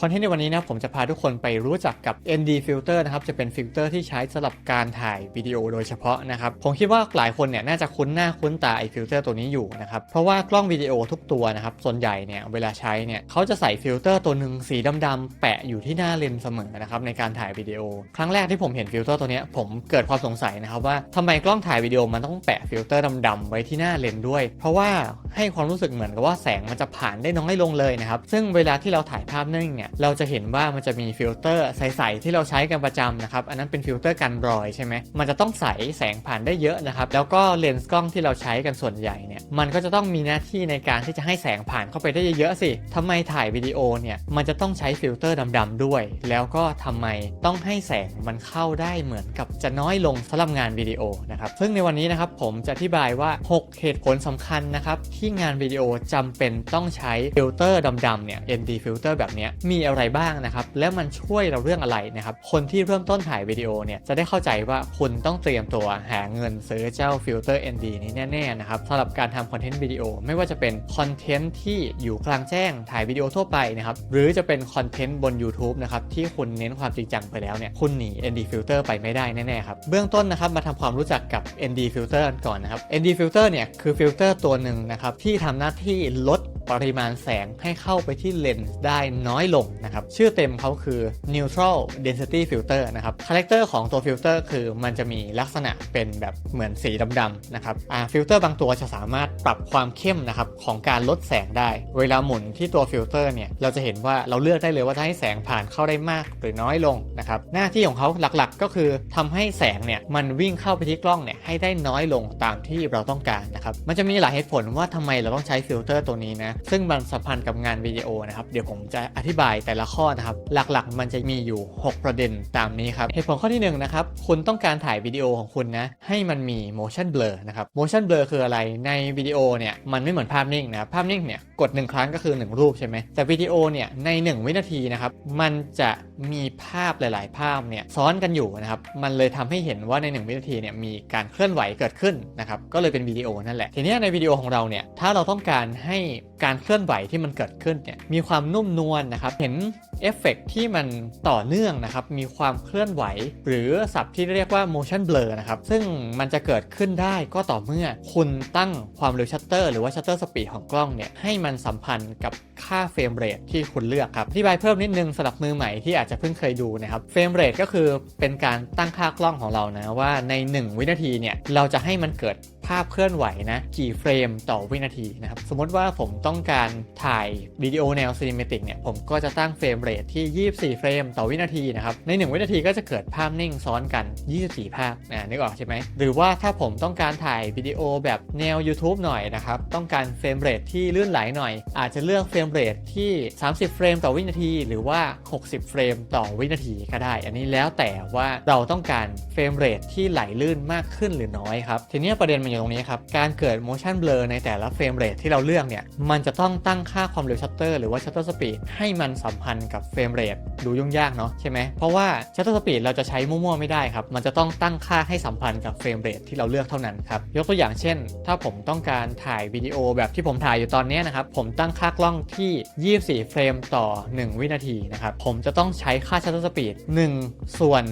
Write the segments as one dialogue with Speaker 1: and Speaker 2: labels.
Speaker 1: คอนเทนต์ในวันนี้นะผมจะพาทุกคนไปรู้จักกับ ND Filter นะครับ จะเป็นฟิลเตอร์ที่ใช้สำหรับการถ่ายวิดีโอโดยเฉพาะนะครับ ผมคิดว่าหลายคนเนี่ยน่าจะคุ้นหน้าคุ้นตาไอ้ฟิลเตอร์ตัวนี้อยู่นะครับ เพราะว่ากล้องวิดีโอทุกตัวนะครับ ส่วนใหญ่เนี่ยเวลาใช้เนี่ยเขาจะใส่ฟิลเตอร์ตัวหนึ่งสีดำๆแปะอยู่ที่หน้าเลนส์เสมอนะครับในการถ่ายวิดีโอ ครั้งแรกที่ผมเห็นฟิลเตอร์ตัวนี้ผมเกิดความสงสัยนะครับว่าทำไมกล้องถ่ายวิดีโอมันต้องแปะฟิลเตอร์ดำๆไว้ที่หน้าเลนส์ด้วย เพราะว่าให้ความรู้สึกเหมือนกับว่าแสงมันจะผ่านได้น้อยลงเลยนะครับซึ่งเวลาที่เราถ่ายภาพนิ่งเนี่ยเราจะเห็นว่ามันจะมีฟิลเตอร์ใสๆที่เราใช้กันประจำนะครับอันนั้นเป็นฟิลเตอร์กันรอยใช่ไหมมันจะต้องใสแสงผ่านได้เยอะนะครับแล้วก็เลนส์กล้องที่เราใช้กันส่วนใหญ่เนี่ยมันก็จะต้องมีหน้าที่ในการที่จะให้แสงผ่านเข้าไปได้เยอะๆสิทำไมถ่ายวิดีโอเนี่ยมันจะต้องใช้ฟิลเตอร์ดำๆด้วย แล้วก็ทำไมต้องให้แสงมันเข้าได้เหมือนกับจะน้อยลงสำหรับงานวิดีโอนะครับซึ่งในวันนี้นะครับผมจะอธิบายว่า 6 เหตุผลสำคัญนะครับที่งานวิดีโอจำเป็นต้องใช้ฟิลเตอร์ดำๆเนี่ย ND filter แบบเนี้ยมีอะไรบ้างนะครับ แล้วมันช่วยเราเรื่องอะไรนะครับ คนที่เริ่มต้นถ่ายวิดีโอเนี่ยจะได้เข้าใจว่าคุณต้องเตรียมตัวหาเงินซื้อเจ้าฟิลเตอร์ ND นี้แน่ๆนะครับสำหรับการทำคอนเทนต์วิดีโอไม่ว่าจะเป็นคอนเทนต์ที่อยู่กลางแจ้งถ่ายวิดีโอทั่วไปนะครับหรือจะเป็นคอนเทนต์บน YouTube นะครับที่คุณเน้นความจริงจังไปแล้วเนี่ยคุณหนี ND filter ไปไม่ได้แน่ๆครับเบื้องต้นนะครับมาทำความรู้จักกับ ND filter กันก่อนนะครับ ND filter เนี่ยคือฟิลเตอร์ตัวหนึ่งนะครับที่ทำหน้าที่ลด ปริมาณแสงให้เข้าไปที่เลนส์ได้น้อยลงนะครับ ชื่อเต็มเขาคือ neutral density filter นะครับคาแรคเตอร์ของตัวฟิลเตอร์คือมันจะมีลักษณะเป็นแบบเหมือนสีดำๆนะครับอ่าฟิลเตอร์บางตัวจะสามารถปรับความเข้มนะครับของการลดแสงได้ เวลาหมุนที่ตัวฟิลเตอร์เนี่ยเราจะเห็นว่าเราเลือกได้เลยว่าจะให้แสงผ่านเข้าได้มากหรือน้อยลงนะครับหน้าที่ของเขาหลักๆ ก็คือทำให้แสงเนี่ยมันวิ่งเข้าไปที่กล้องเนี่ยให้ได้น้อยลงตามที่เราต้องการนะครับมันจะมีหลายเหตุผลว่าทำไมเราต้องใช้ฟิลเตอร์ตัวนี้นะซึ่งมันสัมพันธ์กับงานวิดีโอนะครับ เดี๋ยวผมจะอธิบายแต่ละข้อนะครับ หลักๆ มันจะมีอยู่ 6 ประเด็นตามนี้ครับ เหตุผลข้อที่1นงนะครับ คุณต้องการถ่ายวิดีโอของคุณนะ ให้มันมี motion blur นะครับ motion blur คืออะไร ในวิดีโอเนี่ยมันไม่เหมือนภาพนิ่งนะภาพนิ่งเนี่ยกด 1 ครั้งก็คือ 1 รูปใช่ไหมแต่วิดีโอเนี่ยใน 1 วินาทีนะครับ มันจะมีภาพหลาย ๆ ภาพเนี่ยซ้อนกันอยู่นะครับ มันเลยทำให้เห็นว่าใน 1 วินาทีเนี่ยมีการเคลื่อนไหวเกิดขึ้นนะครับ ก็เลยเป็นวิดีโอนั่นแหละ ทีนี้ในวิดีโอของเราเนี่ย ถ้าเราต้องการให้การเคลื่อนไหวที่มันเกิดขึ้นเนี่ยมีความนุ่มนวลนะครับ เห็น เอฟเฟกที่มันต่อเนื่องนะครับ มีความเคลื่อนไหว หรือศัพท์ที่เรียกว่า motion blur นะครับ ซึ่งมันจะเกิดขึ้นได้ก็ต่อเมื่อ คุณตั้งความเร็วชัตเตอร์หรือว่าชัตเตอร์สปีดของกล้องเนี่ย ให้มันสัมพันธ์กับค่าเฟรมเรทที่คุณเลือกครับอธิบายเพิ่มนิดนึงสำหรับมือใหม่ที่อาจจะเพิ่งเคยดูนะครับเฟรมเรทก็คือเป็นการตั้งค่ากล้องของเรานะว่าใน 1 วินาทีเนี่ยเราจะให้มันเกิดภาพเคลื่อนไหวนะกี่เฟรมต่อวินาทีนะครับสมมติว่าผมต้องการถ่ายวิดีโอแนวซีนิเมติกเนี่ยผมก็จะตั้งเฟรมเรทที่ 24 เฟรมต่อวินาทีนะครับ ใน 1 วินาทีก็จะเกิดภาพนิ่งซ้อนกัน 24 ภาพนะนึกออกใช่ไหม หรือว่าถ้าผมต้องการถ่ายวิดีโอแบบแนว YouTube หน่อยนะครับ ต้องการเฟรมเรทที่ลื่นไหลหน่อย อาจจะเลือกเฟรมเรทที่ 30 เฟรมต่อวินาที หรือว่า 60 เฟรมต่อวินาทีก็ได้ อันนี้แล้วแต่ว่าเราต้องการเฟรมเรทที่ไหลลื่นมากขึ้นหรือน้อยครับ ทีนี้ประเด็นมันอยู่ตรงนี้ครับ การเกิด motion blur ในแต่ละเฟรมเรทที่เราเลือกเนี่ย มันจะต้องตั้งค่าความเร็วชัตเตอร์หรือว่าชัตเตอร์สปีดให้มันสัมพันธ์กับเฟรมเรทดูยุ่งยากเนาะใช่ไหมเพราะว่าชัตเตอร์สปีดเราจะใช้มั่วๆไม่ได้ครับ มันจะต้องตั้งค่าให้สัมพันธ์กับเฟรมเรทที่เราเลือกเท่านั้นครับ ยกตัวอย่างเช่น ถ้าผมต้องการถ่ายวิดีโอแบบที่ผมถ่ายอยู่ตอนนี้นะครับ ผมตั้งค่ากล้องที่ 24 เฟรมต่อ 1 วินาทีนะครับ ผมจะต้องใช้ค่าชัตเตอร์สปีด1ส่วน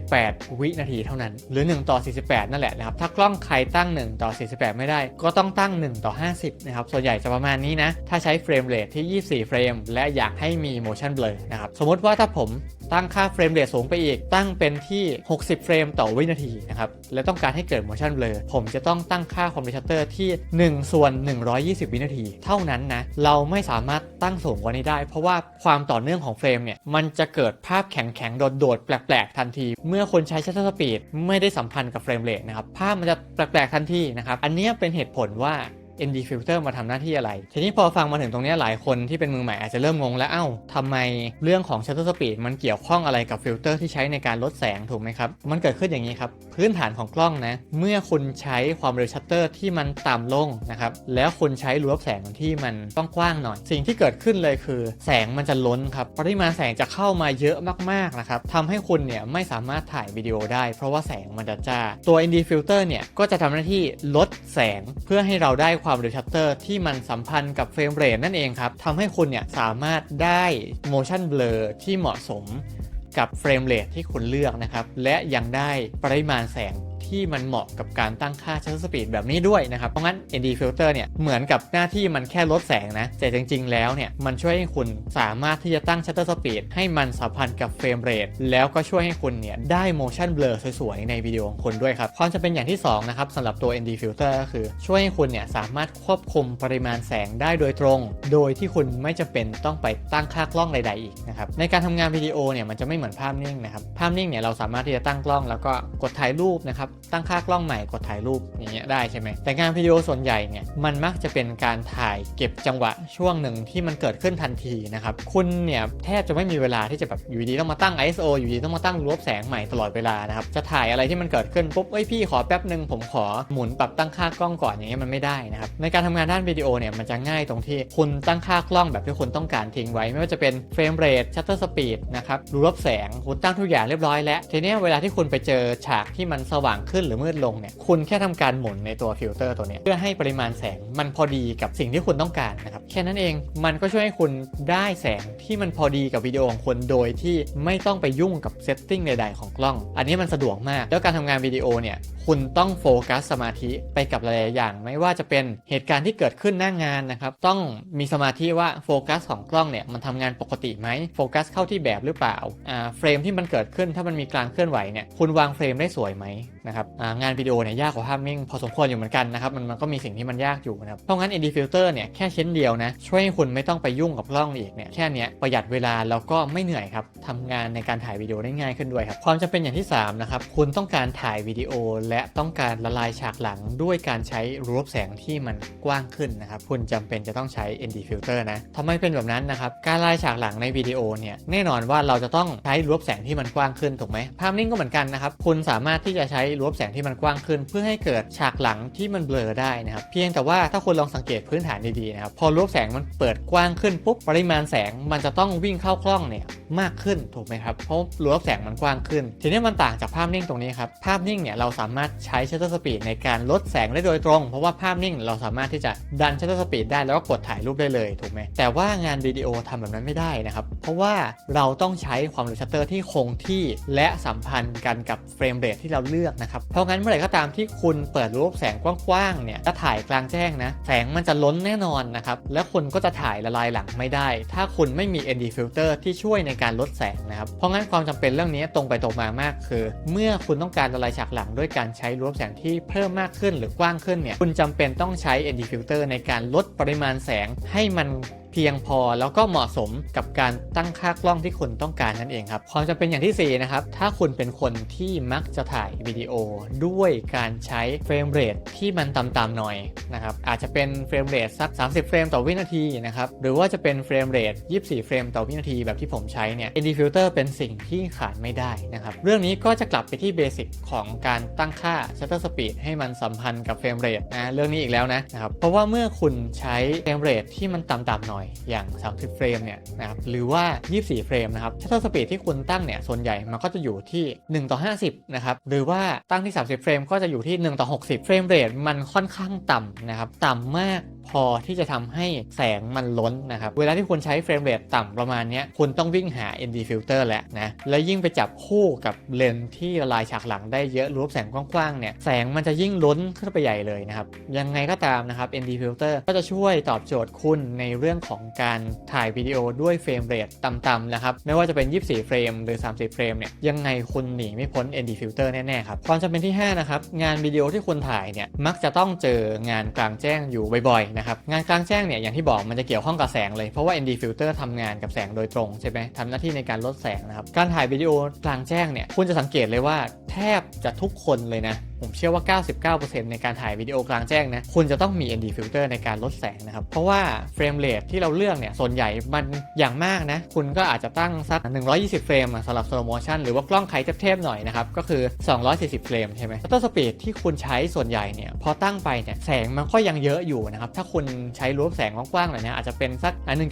Speaker 1: 48 วินาทีเท่านั้น หรือ 1 ต่อ 48 นั่นแหละนะครับ ถ้ากล้องใครตั้ง 1 ต่อ 48 ไม่ได้ ก็ต้องตั้ง 1 ต่อ 50 นะครับ ส่วนใหญ่จะประมาณนี้นะ ถ้าใช้เฟรมเรทที่ 24 เฟรม และอยากให้มี motion blur นะครับสมมติว่าถ้าผมตั้งค่าเฟรมเรทสูงไปอีก ตั้งเป็นที่ 60 เฟรมต่อวินาทีนะครับ และต้องการให้เกิด motion blur ผมจะต้องตั้งค่าคอมเพรสเตอร์ที่ 1 ส่วน 120 วินาที เท่านั้นนะ เราไม่สามารถตั้งสูงกว่านี้ได้ เพราะว่าความต่อเนื่องของเฟรมเนี่ย มันจะเกิดภาพแข็งๆ โดดๆ แปลกๆ ทันที เมื่อคนใช้ชัตเตอร์สปีดไม่ได้สัมพันธ์กับเฟรมเรทนะครับ ภาพมันจะแปลกๆ ทันทีนะครับ อันนี้เป็นเหตุผลว่า ND filter มาทำหน้าที่อะไร ทีนี้พอฟังมาถึงตรงนี้หลายคนที่เป็นมือใหม่อาจจะเริ่มงงแล้ว เอ้าทำไมเรื่องของ shutter speed มันเกี่ยวข้องอะไรกับฟิลเตอร์ที่ใช้ในการลดแสงถูกไหมครับ มันเกิดขึ้นอย่างนี้ครับ พื้นฐานของกล้องนะ เมื่อคุณใช้ความเร็วชัตเตอร์ที่มันต่ำลงนะครับ แล้วคุณใช้รูรับแสงที่มันกว้างๆหน่อย สิ่งที่เกิดขึ้นเลยคือ แสงมันจะล้นครับ ปริมาณแสงจะเข้ามาเยอะมากๆนะครับทำให้คุณเนี่ยไม่สามารถถ่ายวิดีโอได้ เพราะว่าแสงมันจะจ้า ตัว ND filter เนี่ยก็จะทำหน้าที่ลดแสงเพื่อให้เราได้ความความเร็วชัตเตอร์ที่มันสัมพันธ์กับเฟรมเรทนั่นเองครับทำให้คุณเนี่ยสามารถได้ motion blur ที่เหมาะสมกับเฟรมเรทที่คุณเลือกนะครับและยังได้ปริมาณแสง ที่มันเหมาะกับการตั้งค่า shutter speed แบบนี้ด้วยนะครับ เพราะงั้น ND filter เนี่ยเหมือนกับหน้าที่มันแค่ลดแสงนะ แต่จริง ๆ แล้วเนี่ยมันช่วยให้คุณสามารถที่จะตั้ง shutter speed ให้มันสัมพันธ์กับเฟรมเรทแล้วก็ช่วยให้คุณเนี่ยได้ motion blur สวย ๆ ในวิดีโอของคุณด้วยครับ ความจำเป็นอย่างที่2นะครับสำหรับตัว ND filter ก็คือช่วยให้คุณเนี่ยสามารถควบคุมปริมาณแสงได้โดยตรง โดยที่คุณไม่จำเป็นต้องไปตั้งค่ากล้องใด ๆ อีกนะครับในการทำงานวิดีโอเนี่ยมันจะไม่เหมือนภาพนิ่งนะครับภาพนิ่งเนี่ยเราสามารถที่จะตั้งกล้องแล้วก็กดถ่ายรูปนะครับตั้งค่ากล้องใหม่กดถ่ายรูปอย่างเงี้ยได้ใช่ไหมแต่งานวิดีโอส่วนใหญ่เนี่ยมันมักจะเป็นการถ่ายเก็บจังหวะช่วงหนึ่งที่มันเกิดขึ้นทันทีนะครับคุณเนี่ยแทบจะไม่มีเวลาที่จะแบบอยู่ดีต้องมาตั้ง ISO อยู่ดีต้องมาตั้งรวบแสงใหม่ตลอดเวลานะครับจะถ่ายอะไรที่มันเกิดขึ้นปุ๊บเอ้ยพี่ขอแป๊บหนึ่งผมขอหมุนปรับตั้งค่ากล้องก่อนอย่างเงี้ยมันไม่ได้นะครับในการทำงานด้านวิดีโอเนี่ยมันจะง่ายตรงที่คุณตั้งค่ากล้องแบบที่คุณต้องการทิ้งไว้ ไม่ว่าจะเป็นเฟรมเรทชัตเตอร์สปีดนะครับรวบแสงคุณตั้งทุกอย่างเรียบร้อยแล้วทีนี้เวลาที่คุณไปเจอฉากที่มันสว่างขึ้นหรือมืดลงเนี่ยคุณแค่ทำการหมุนในตัวฟิลเตอร์ตัวนี้เพื่อให้ปริมาณแสงมันพอดีกับสิ่งที่คุณต้องการนะครับแค่นั้นเองมันก็ช่วยให้คุณได้แสงที่มันพอดีกับวิดีโอของคุณโดยที่ไม่ต้องไปยุ่งกับเซตติ้งใด ๆ ของกล้อง อันนี้มันสะดวกมาก แล้วการทำงานวิดีโอเนี่ยคุณต้องโฟกัสสมาธิไปกับหลายๆอย่าง ไม่ว่าจะเป็นเหตุการณ์ที่เกิดขึ้นหน้างงานนะครับต้องมีสมาธิว่าโฟกัสของกล้องเนี่ยมันทำงานปกติไหมโฟกัสเข้าที่แบบหรือเปล่าอ่าเฟรมที่มันเกิดขึ้นถ้ามันมีการเคลื่อนไหวเนี่ยคุณวางเฟรมได้สวยไหมนะครับงานวิดีโอเนี่ยยากกว่าภาพนิ่งพอสมควรอยู่เหมือนกันนะครับมันมันก็มีสิ่งที่มันยากอยู่นะครับเพราะงั้น ND filter เนี่ยแค่ชิ้นเดียวนะช่วยให้คุณไม่ต้องไปยุ่งกับกล้องอีกเนี่ยแค่นี้ประหยัดเวลาแล้วก็ไม่เหนื่อยครับทำงานในการถ่ายวิดีโอได้ง่ายขึ้นด้วยครับความจำเป็นอย่างที่3นะครับคุณต้องการถ่ายวิดีโอ และต้องการละลายฉากหลังด้วยการใช้รูปแสงที่มันกว้างขึ้นนะครับคุณจำเป็นจะต้องใช้ ND filter นะทำไมเป็นแบบนั้นนะครับการละลายฉากหลังในวิดีโอเนี่ยแน่นอนว่าเราจะต้องใช้รูปแสงที่มันกว้างขึ้นถูกไหมภาพนิ่งก็เหมือนกันนะครับคุณสามารถที่จะใช้รูปแสงที่มันกว้างขึ้น เพื่อให้เกิดฉากหลังที่มันเบลอได้นะครับ เพียงแต่ว่าถ้าคุณลองสังเกตพื้นฐานดีๆนะครับ พอรูปแสงมันเปิดกว้างขึ้นปุ๊บปริมาณแสงมันจะต้องวิ่งเข้ากล้องเนี่ยมากขึ้นถูกไหมครับ เพราะรูปแสงมันกว้างขึ้น ทีนี้มันต่างจากภาพนิ่งตรงนี้ครับ ภาพนิ่งเนี่ยเราสามารถใช้ shutter speed ในการลดแสงได้โดยตรง เพราะว่าภาพนิ่งเราสามารถที่จะดัน shutter speed ได้แล้วก็กดถ่ายรูปได้เลยถูกไหมแต่ว่างานวิดีโอทำแบบนั้นไม่ได้นะครับ เพราะว่าเราต้องใช้ความเร็วชัตเตอร์ที่คงที่และสัมพันธ์กันกับเฟรมเรทที่เราเลือกนะครับเพราะงั้นเมื่อไหร่ก็ตามที่คุณเปิดรูปแสงกว้างๆเนี่ยจะถ่ายกลางแจ้งนะแสงมันจะล้นแน่นอนนะครับและคุณก็จะถ่ายละลายหลังไม่ได้ ถ้าคุณไม่มี ND filter ที่ช่วยในการลดแสงนะครับเพราะงั้นความจำเป็นเรื่องนี้ตรงไปตรงมามากคือ เมื่อคุณต้องการละลายฉากหลังด้วยการใช้รูปแสงที่เพิ่มมากขึ้นหรือกว้างขึ้นเนี่ยคุณจำเป็นต้องใช้ ND filter ในการลดปริมาณแสงให้มัน เพียงพอแล้วก็เหมาะสมกับการตั้งค่ากล้องที่คุณต้องการนั่นเองครับความจำเป็นอย่างที่ 4 นะครับ ถ้าคุณเป็นคนที่มักจะถ่ายวิดีโอด้วยการใช้เฟรมเรทที่มันต่ำๆหน่อยนะครับอาจจะเป็นเฟรมเรทสัก 30 เฟรมต่อวินาทีนะครับหรือว่าจะเป็นเฟรมเรท24 เฟรมต่อวินาทีแบบที่ผมใช้เนี่ย ND filter เป็นสิ่งที่ขาดไม่ได้นะครับเรื่องนี้ก็จะกลับไปที่เบสิกของการตั้งค่า shutter speed ให้มันสัมพันธ์กับเฟรมเรทนะเรื่องนี้อีกแล้วนะนะครับเพราะว่าเมื่อคุณใช้เฟรมเรทที่มันต่ำๆหน่อยอย่าง 30 เฟรมเนี่ยนะครับหรือว่า 24 เฟรมนะครับชัตเตอร์สปีดที่คุณตั้งเนี่ยส่วนใหญ่มันก็จะอยู่ที่ 1 ต่อ 50 นะครับหรือว่าตั้งที่ 30 เฟรมก็จะอยู่ที่ 1 ต่อ 60 เฟรมเรทมันค่อนข้างต่ำนะครับต่ำมากพอที่จะทำให้แสงมันล้นนะครับ เวลาที่คุณใช้เฟรมเรทต่ำประมาณนี้คุณต้องวิ่งหา ND filter แหล้วนะ แล้วยิ่งไปจับคู่กับเลนส์ที่ละลายฉากหลังได้เยอะรูปแสงกว้างๆเนี่ย แสงมันจะยิ่งล้นขึ้นไปใหญ่เลยนะครับ ยังไงก็ตามนะครับ ND filter ก็จะช่วยตอบโจทย์คุณในเรื่องของการถ่ายวิดีโอด้วยเฟรมเรทต่ำๆนะครับ ไม่ว่าจะเป็น 24 เฟรมหรือ 30 เฟรมเนี่ย ยังไงคุณหนีไม่พ้น ND filter แน่ๆครับ ความจำเป็นที่ 5 นะครับ งานวิดีโอที่คุณถ่ายเนี่ย มักจะต้องเจองานกลางแจ้งอยู่บ่อยๆ นะครับ งานกลางแจ้งเนี่ย อย่างที่บอกมันจะเกี่ยวข้องกับแสงเลย เพราะว่า ND filter ทำงานกับแสงโดยตรงใช่ไหมทำหน้าที่ในการลดแสงนะครับ การถ่ายวิดีโอกลางแจ้งเนี่ย คุณจะสังเกตเลยว่าแทบจะทุกคนเลยนะผมเชื่อว่า 99%ในการถ่ายวิดีโอกลางแจ้งนะ คุณจะต้องมี ND filter ในการลดแสงนะครับ เพราะว่าเฟรมเรทที่เราเลือกเนี่ยส่วนใหญ่มันอย่างมากนะ คุณก็อาจจะตั้งสัก 120 เฟรมอะสำหรับ slow motion หรือว่ากล้องไขเทพๆหน่อยนะครับ ก็คือ 240 เฟรมใช่ไหม shutter speed ที่คุณใช้ส่วนใหญ่เนี่ยพอตั้งไปเนี่ยแสงมันก็ยังเยอะอยู่นะครับ ถ้าคุณใช้รูปแสงกว้างๆหน่อยเนี่ยอาจจะเป็นสักอะ1.4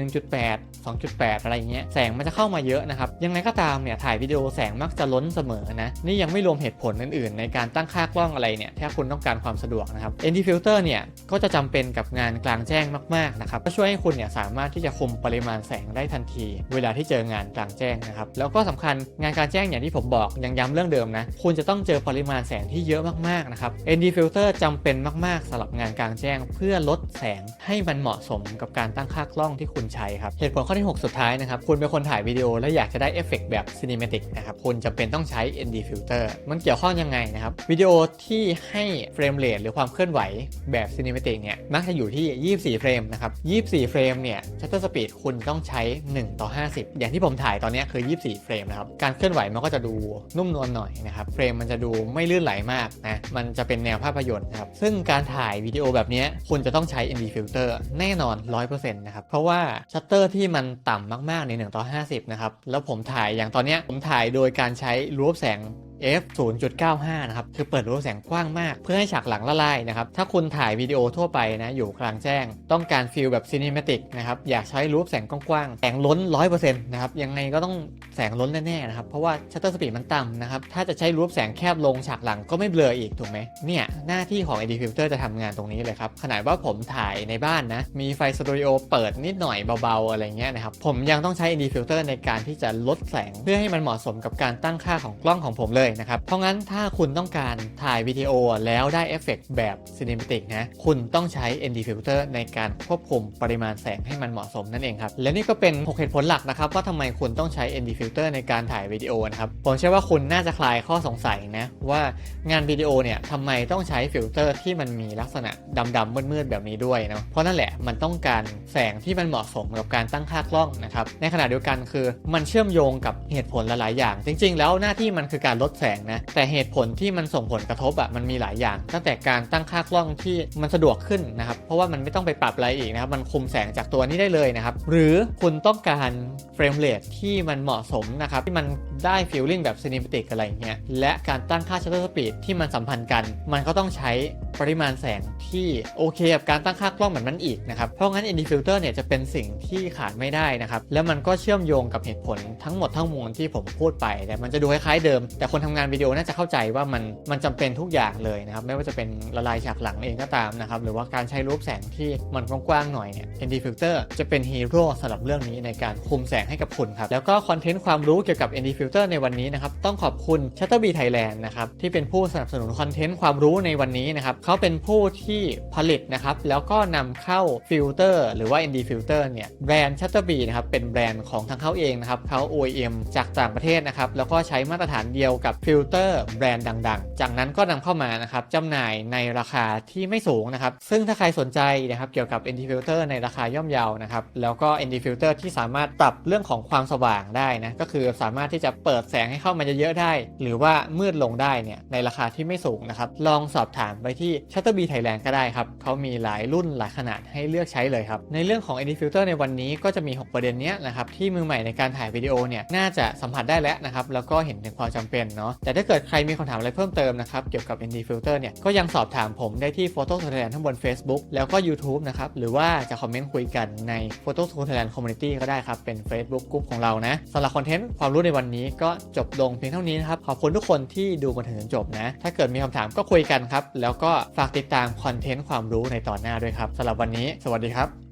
Speaker 1: 1.8 2.8 อะไรอย่างเงี้ยแสงมันจะเข้ามาเยอะนะครับยังไงก็ตามเนี่ยถ่ายวิดีโอแสงมักจะล้นเสมอนะนี่ยังไม่รวมเหตุผลอื่นๆ ในการตั้งค่ากล้องอะไรเนี่ยถ้าคุณต้องการความสะดวกนะครับ ND filter เนี่ยก็จะจำเป็นกับงานกลางแจ้งมากๆนะครับก็ช่วยให้คุณเนี่ยสามารถที่จะคุมปริมาณแสงได้ทันที เวลาที่เจองานกลางแจ้งนะครับ แล้วก็สำคัญงานกลางแจ้งอย่างที่ผมบอกยังย้ำเรื่องเดิมนะ คุณจะต้องเจอปริมาณแสงที่เยอะมากๆนะครับ ND filter จำเป็นมากๆสำหรับงานกลางแจ้ง เพื่อลดแสงให้มันเหมาะสมกับการตั้งค่ากล้องที่คุณใช้ครับ เหตุผลข้อที่ 6 สุดท้ายนะครับคุณเป็นคนถ่ายวิดีโอและอยากจะได้เอฟเฟกต์แบบ cinematic นะครับคุณจำเป็นต้องใช้ ND filter มันเกี่ยวข้องยังไงนะครับวิดีโอที่ให้เฟรมเรทหรือความเคลื่อนไหวแบบ cinematic เนี่ยมักจะอยู่ที่ 24 เฟรมนะครับ24เฟรมเนี่ย shutter speed คุณต้องใช้ 1 ต่อ 50 อย่างที่ผมถ่ายตอนนี้คือ 24 เฟรมนะครับ การเคลื่อนไหวมันก็จะดูนุ่มนวลหน่อยนะครับ เฟรมมันจะดูไม่ลื่นไหลมากนะ มันจะเป็นแนวภาพยนตร์นะครับ ซึ่งการถ่ายวิดีโอแบบนี้คุณจะต้องใช้ ND filter แน่นอน 100%นะครับ เพราะว่าชัตเตอร์ที่มันต่ำมากๆใน 1 ต่อ 50 นะครับ แล้วผมถ่ายอย่างตอนนี้ผมถ่ายโดยการใช้รูปแสง f 0.95 นะครับ คือเปิดรูปแสงกว้างมาก เพื่อให้ฉากหลังละลายนะครับ ถ้าคุณถ่ายวิดีโอทั่วไปนะ อยู่กลางแจ้ง ต้องการฟิลแบบซีนิเมติกนะครับ อยากใช้รูปแสงกว้างๆ แสงล้น 100%นะครับ ยังไงก็ต้องแสงล้นแน่ๆนะครับ เพราะว่าชัตเตอร์สปีดมันต่ำนะครับ ถ้าจะใช้รูปแสงแคบลงฉากหลังก็ไม่เบลออีกถูกไหมเนี่ย หน้าที่ของ ed Filter จะทำงานตรงนี้เลยครับ ขนาดว่าผมถ่ายในบ้านนะ มีไฟสตูดิโอเปิดนิดหน่อยเบาๆ อะไรเงี้ยนะครับ ผมยังต้องใช้ ed Filter ในการที่จะลดแสงเพื่อให้มันเหมาะสมกับการตั้งค่าของกล้องของผมเลยนะครับ เพราะงั้นถ้าคุณต้องการถ่ายวิดีโอแล้วได้เอฟเฟกต์แบบ Cinematic นะ คุณต้องใช้ ND Filter ในการควบคุมปริมาณแสงให้มันเหมาะสมนั่นเองครับ และนี่ก็เป็น 6 เหตุผลหลักนะครับว่าทำไมคุณต้องใช้ ND Filter ในการถ่ายวิดีโอนะครับ ผมเชื่อว่าคุณน่าจะคลายข้อสงสัยนะว่างานวิดีโอเนี่ยทำไมต้องใช้ฟิลเตอร์ที่มันมีลักษณะดำๆมืดๆแบบนี้ด้วยเนาะ เพราะนั่นแหละมันต้องการแสงที่มันเหมาะสมกับการตั้งค่ากล้องนะครับ ในขณะเดียวกันคือมันเชื่อมโยงกับเหตุผลหลายๆอย่าง จริง ๆ แล้วหน้าที่มันคือการลดแสงนะ แต่เหตุผลที่มันส่งผลกระทบอะมันมีหลายอย่าง ตั้งแต่การตั้งค่ากล้องที่มันสะดวกขึ้นนะครับ เพราะว่ามันไม่ต้องไปปรับอะไรอีกนะครับ มันคุมแสงจากตัวนี้ได้เลยนะครับ หรือคุณต้องการเฟรมเรทที่มันเหมาะสมนะครับ ที่มันได้ฟีลลิ่งแบบซีนิมติกอะไรเงี้ย และการตั้งค่าชัตเตอร์สปีดที่มันสัมพันธ์กัน มันก็ต้องใช้ปริมาณแสงที่โอเคกับการตั้งค่ากล้องแบบนั้นอีกนะครับ เพราะงั้น ND filter เนี่ยจะเป็นสิ่งที่ขาดไม่ได้นะครับ แล้วมันก็เชื่อมโยงกับเหตุผลทั้งหมดทั้งมวลที่ผมพูดไป แต่มันจะดูคล้ายๆเดิม แต่คนทำงานวิดีโอน่าจะเข้าใจว่ามันมันจำเป็นทุกอย่างเลยนะครับไม่ว่าจะเป็นละลายฉากหลังเองก็ตามนะครับหรือว่าการใช้รูปแสงที่มันกว้างๆหน่อยเนี่ย ND filter จะเป็นฮีโร่สำหรับเรื่องนี้ในการคุมแสงให้กับคุณครับแล้วก็คอนเทนต์ความรู้เกี่ยวกับ ND filter ในวันนี้นะครับต้องขอบคุณ Shutterbee Thailand นะครับที่เป็นผู้สนับสนุนคอนเทนต์ความรู้ในวันนี้นะครับเขาเป็นผู้ที่ผลิตนะครับแล้วก็นำเข้าฟิลเตอร์หรือว่า ND filter เนี่ยแบรนด์ Shutterbee นะครับเป็นแบรนด์ของทางเขาเองนะครับเขา OEM จากต่างประเทศนะครับแล้วก็ใช้มาตรฐานเดียวกับฟิลเตอร์แบรนด์ดัง ๆ จากนั้นก็นำเข้ามานะครับจำหน่ายในราคาที่ไม่สูงนะครับ ซึ่งถ้าใครสนใจนะครับเกี่ยวกับ ND filter ในราคาย่อมเยานะครับ แล้วก็ ND filter ที่สามารถปรับเรื่องของความสว่างได้นะ ก็คือสามารถที่จะเปิดแสงให้เข้ามาเยอะๆได้ หรือว่ามืดลงได้เนี่ยในราคาที่ไม่สูงนะครับ ลองสอบถามไปที่ Shutterbee Thailand ก็ได้ครับเขามีหลายรุ่นหลายขนาดให้เลือกใช้เลยครับ ในเรื่องของ ND filter ในวันนี้ก็จะมี 6 ประเด็นเนี้ยนะครับที่มือใหม่ในการถ่ายวิดีโอเนี่ยน่าจะสัมผัสได้แล้วนะครับแล้วก็เห็นถึงความจำเป็นเนาะแต่ถ้าเกิดใครมีคำถามอะไรเพิ่มเติมนะครับเกี่ยวกับ ND filter เนี่ยก็ยังสอบถามผมได้ที่ Photo Thailand ทั้งบน Facebook แล้วก็ YouTube นะครับหรือว่าจะคอมเมนต์คุยกันใน Photo Thailand Community ก็ได้ครับเป็น Facebook กลุ่มของเรานะสำหรับคอนเทนต์ความรู้ในวันนี้ก็จบลงเพียงเท่านี้นะครับขอบคุณทุกคนที่ดูมาถึงจนจบนะ ถ้าเกิดมีคำถามก็คุยกันครับแล้วก็ฝากติดตามคอนเทนต์ความรู้ในตอนหน้าด้วยครับสำหรับวันนี้ สวัสดีครับ